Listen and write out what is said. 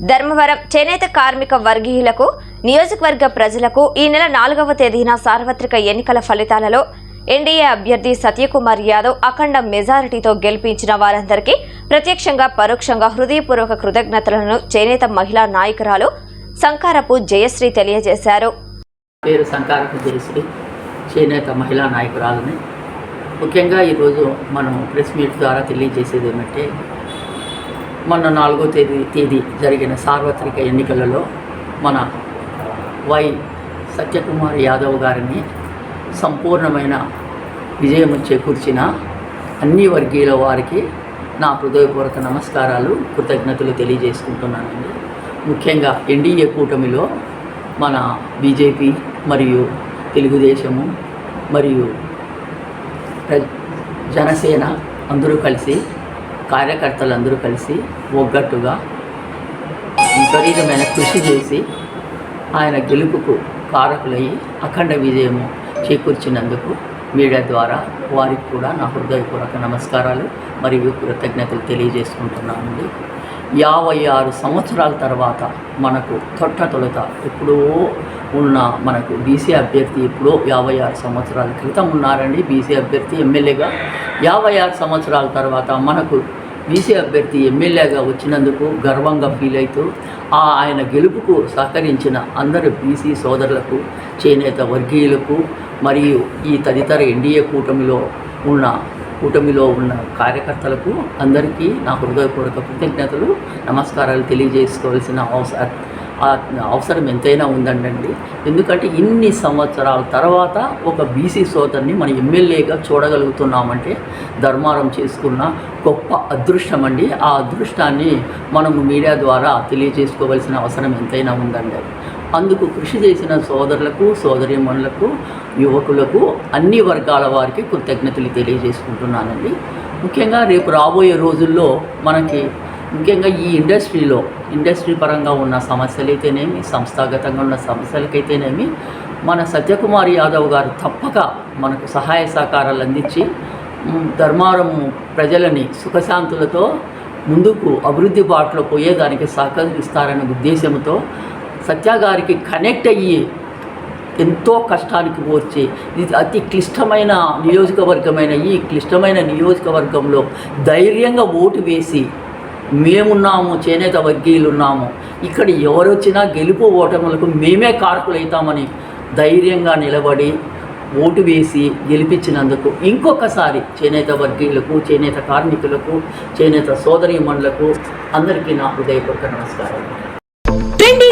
ధర్మవరం చేనేత కార్మిక వర్గీయులకు నియోజకవర్గ ప్రజలకు ఈ నెల నాలుగవ తేదీన సార్వత్రిక ఎన్నికల ఫలితాలలో ఎన్డీఏ అభ్యర్థి సత్యకుమార్ యాదవ్ అఖండ మెజారిటీతో గెలిపించిన వారందరికీ ప్రత్యక్షంగా పరోక్షంగా హృదయపూర్వక కృతజ్ఞతలను చేనేత మహిళా నాయకురాలు సంకారపు జయశ్రీ తెలియజేశారు. పేరు సంకారపు జయశ్రీ చేనేత మహిళా నాయకురాలని. ముఖ్యంగా ఈరోజు మనం ప్రెస్ మీట్ ద్వారా తెలియజేసేది ఏమంటే మొన్న నాలుగో తేదీ తేదీ జరిగిన సార్వత్రిక ఎన్నికలలో మన వై సత్యకుమార్ యాదవ్ గారిని సంపూర్ణమైన విజయం చేకూర్చిన అన్ని వర్గీయుల వారికి నా హృదయపూర్వక నమస్కారాలు కృతజ్ఞతలు తెలియజేసుకుంటున్నానండి. ముఖ్యంగా ఎన్డీఏ కూటమిలో మన బీజేపీ మరియు తెలుగుదేశము మరియు ప్ర- జనసేన అందరూ కలిసి కార్యకర్తలందరూ కలిసి ఒగ్గట్టుగా విపరీతమైన కృషి చేసి ఆయన గెలుపుకు కారకులయ్యి అఖండ విజయము చేకూర్చినందుకు మీడియా ద్వారా వారికి కూడా నా హృదయపూర్వక నమస్కారాలు మరియు కృతజ్ఞతలు తెలియజేసుకుంటున్నానండి. యాభై ఆరు సంవత్సరాల తర్వాత మనకు తొట్ట తొలుత ఎప్పుడో ఉన్న మనకు బీసీ అభ్యర్థి ఎప్పుడో యాభై ఆరు సంవత్సరాల క్రితం ఉన్నారండి. బీసీ అభ్యర్థి ఎమ్మెల్యేగా యాభై ఆరు సంవత్సరాల తర్వాత మనకు బీసీ అభ్యర్థి ఎమ్మెల్యేగా వచ్చినందుకు గర్వంగా ఫీల్ అవుతూ ఆ ఆయన గెలుపుకు సహకరించిన అందరు బీసీ సోదరులకు చేనేత వర్గీయులకు మరియు ఈ తదితర ఎన్డీఏ కూటమిలో ఉన్న కూటమిలో ఉన్న కార్యకర్తలకు అందరికీ నా హృదయపూర్వక కృతజ్ఞతలు నమస్కారాలు తెలియజేసుకోవాల్సిన అవసరం అవసరం ఎంతైనా ఉందండి ఎందుకంటే ఇన్ని సంవత్సరాల తర్వాత ఒక బీసీ సోదరిని మన ఎమ్మెల్యేగా చూడగలుగుతున్నామంటే ధర్మారం చేసుకున్న గొప్ప అదృష్టం అండి ఆ అదృష్టాన్ని మనము మీడియా ద్వారా తెలియజేసుకోవాల్సిన అవసరం ఎంతైనా ఉందండి. అందుకు కృషి చేసిన సోదరులకు సోదరిమణులకు యువకులకు అన్ని వర్గాల వారికి కృతజ్ఞతలు తెలియజేసుకుంటున్నానండి. ముఖ్యంగా రేపు రాబోయే రోజుల్లో మనకి ముఖ్యంగా ఈ ఇండస్ట్రీలో ఇండస్ట్రీ పరంగా ఉన్న సమస్యలైతేనేమి సంస్థాగతంగా ఉన్న సమస్యలకైతేనేమి మన సత్యకుమార్ యాదవ్ గారు తప్పక మనకు సహాయ సహకారాలు అందించి ధర్మారం ప్రజలని సుఖశాంతులతో ముందుకు అభివృద్ధి బాటలో పోయేదానికి సహకరిస్తారనే ఉద్దేశంతో సత్య గారికి కనెక్ట్ అయ్యి ఎంతో కష్టానికి పోర్చి. ఇది అతి క్లిష్టమైన నియోజకవర్గమైన ఈ క్లిష్టమైన నియోజకవర్గంలో ధైర్యంగా ఓటు వేసి మేమున్నాము చేనేత వర్గీయులు ఉన్నాము ఇక్కడ ఎవరొచ్చినా గెలుపు ఓటములకు మేమే కారకులవుతామని ధైర్యంగా నిలబడి ఓటు వేసి గెలిపించినందుకు ఇంకొకసారి చేనేత వర్గీయులకు చేనేత కార్మికులకు చేనేత సోదరీమణులకు అందరికీ నా హృదయపూర్వక నమస్కారం